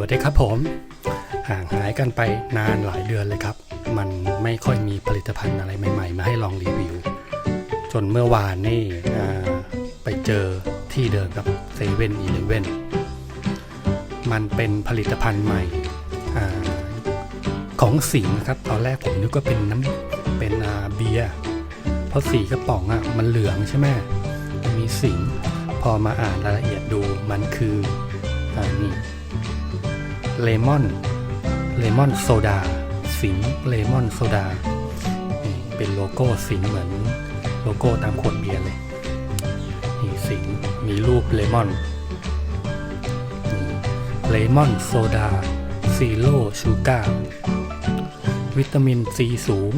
วัสดีครับผม ห่างหายกันไปนานหลายเดือนเลยครับ มันไม่ค่อยมีผลิตภัณฑ์อะไรใหม่ ๆ มาให้ลองรีวิว จนเมื่อวานนี่ไปเจอที่เดิมครับเซเว่นอีเลเว่นมันเป็นผลิตภัณฑ์ใหม่อของสิงนะครับ ตอนแรกผมนึกว่าเป็นน้ำเป็นเบียร์เพราะสีกระป๋องอะมันเหลืองใช่ไหมมีสิงพอมาอ่านรายละเอียดดูมันคืออนี่ เลมอนเลมอนโซดาสิงเลมอนโซดาเป็นโลโก้สิงเหมือนโลโก้ตามขวดเบียร์เลยนี่สิงมีรูปเลมอนเลมอนโซดาซีโร่ชูการ์วิตามินซีสูง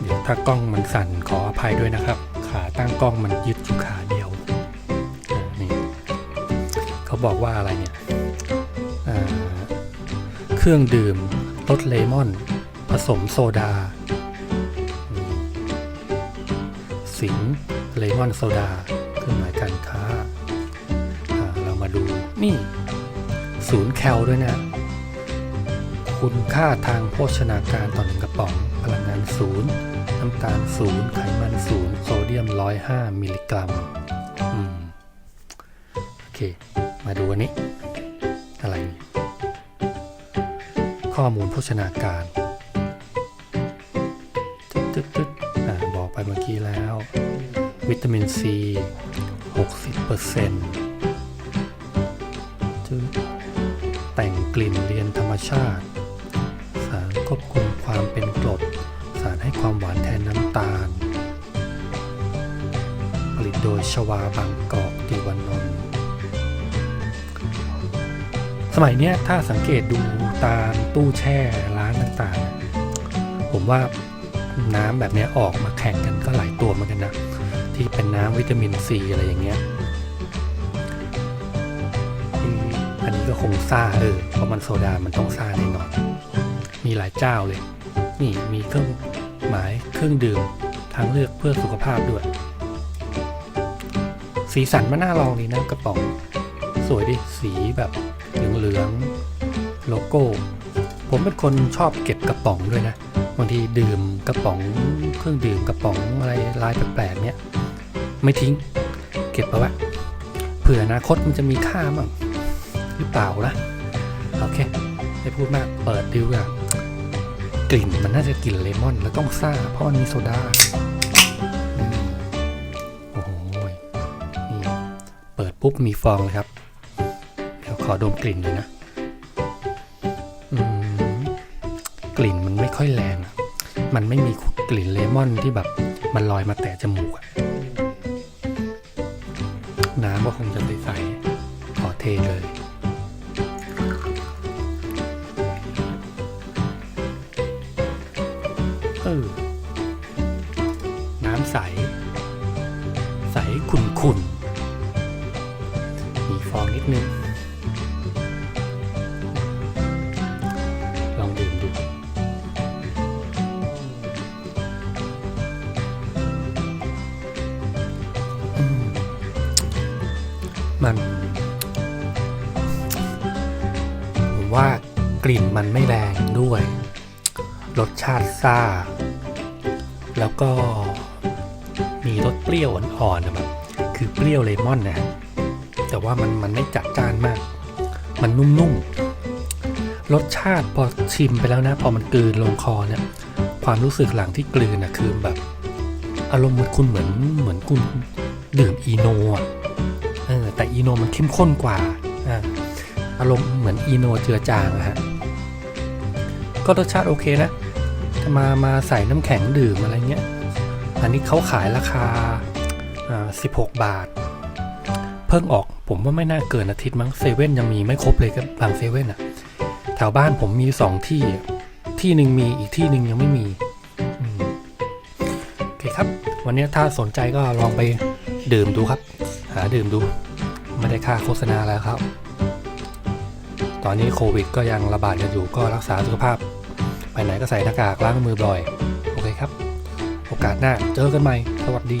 เดี๋ยวถ้ากล้องมันสั่นขออภัยด้วยนะครับ ขาตั้งกล้องมันยึดอยู่ขาเดียวนี่เขาบอกว่าอะไรเนี่ย เครื่องดื่มรสเลมอน ผสมโซดา สิงเลมอนโซดาเครื่องหมายการค้าาเรามาดูนี่ ศูนย์แคลด้วยนะ คุณค่าทางโภชนาการต่อหนึ่งกระป๋อง พลังงานศูนย์น้ำตาลศูนย์ไขมันศูนย์โซเดียม 105 มิลลิกรัม อืม โอเค มาดูอันนี้ ข้อมูลโภชนาการตึ๊ดตึ๊ดตึ๊ดอ่าบอกไปเมื่อกี้แล้ว วิตามินซี60%จึ๊ดแต่งกลิ่นเรียนธรรมชาติ สารควบคุมความเป็นกรด สารให้ความหวานแทนน้ำตาล ผลิตโดยชวาบางกอกติวานนท์สมัยนี้ถ้าสังเกตดู ตามตู้แช่ร้านต่างๆ ผมว่าน้ำแบบนี้ออกมาแข่งกันก็หลายตัวเหมือนกันนะ ที่เป็นน้ำวิตามินซีอะไรอย่างเงี้ยอันนี้ก็คงซ่าเออเพราะมันโซดามันต้องซ่าแน่นอน มีหลายเจ้าเลย นี่มีเครื่องหมายเครื่องดื่มทางเลือกเพื่อสุขภาพด้วย สีสันมันน่าลองดีนะกระป๋อง สวยดิสีแบบเหลืองๆ โลโก้ ผมเป็นคนชอบเก็บกระป๋องด้วยนะบางทีดื่มกระป๋องเครื่องดื่มกระป๋องอะไรลายแปลกๆเนี่ยไม่ทิ้ง เก็บเอาไว้เผื่ออนาคตมันจะมีค่าบ้างหรือเปล่านะโอเคไม่พูดมากเปิดดูอะกลิ่นมันน่าจะกลิ่นเลมอนแล้วต้องซ่าเพราะมันมีโซดาโอ้โหนี่เปิดปุ๊บมีฟองเลยครับเดี๋ยวขอดมกลิ่นเลยนะ กลิ่นมันไม่ค่อยแรงอะมันไม่มีกลิ่นเลมอนที่แบบมันลอยมาแตะจมูกอะน้ำก็คงจะใสๆขอเทเลยเออน้ำใส ใสขุ่นๆมีฟองนิดนึง มันผมว่ากลิ่นมันไม่แรงด้วย รสชาติซ่า แล้วก็มีรสเปรี้ยวอ่อนๆนะแบบคือเปรี้ยวเลมอนนะแต่ว่ามันมันไม่จัดจ้านมาก มันนุ่มๆรสชาติพอชิมไปแล้วนะ พอมันกลืนลงคอเนี่ยความรู้สึกหลังที่กลืนนะคือแบบ อารมณ์เหมือนคุณเหมือนเหมือนคุณดื่มอีโนอะ แต่อีโนมันเข้มข้นกว่าอ่าอารมณ์เหมือนอีโนเจือจางอะฮะก็รสชาติโอเคนะถ้ามามาใส่น้ำแข็งดื่มอะไรเงี้ยอันนี้เขาขายราคาอ่า16 บาท เพิ่งออกผมว่าไม่น่าเกินอาทิตย์มั้งเซเว่นยังมีไม่ครบเลยกับบางเซเว่นอะแถวบ้านผมมีสองที่ ที่หนึ่งมีอีกที่หนึ่งยังไม่มีโอเคครับ วันนี้ถ้าสนใจก็ลองไปดื่มดูครับ หาดื่มดู ไม่ได้ค่าโฆษณาแล้วครับ ตอนนี้โควิด ก็ยังระบาดกันอยู่ก็รักษาสุขภาพ ไปไหนก็ใส่หน้ากากล้างมือบ่อย โอเคครับ โอกาสหน้าเจอกันใหม่ สวัสดี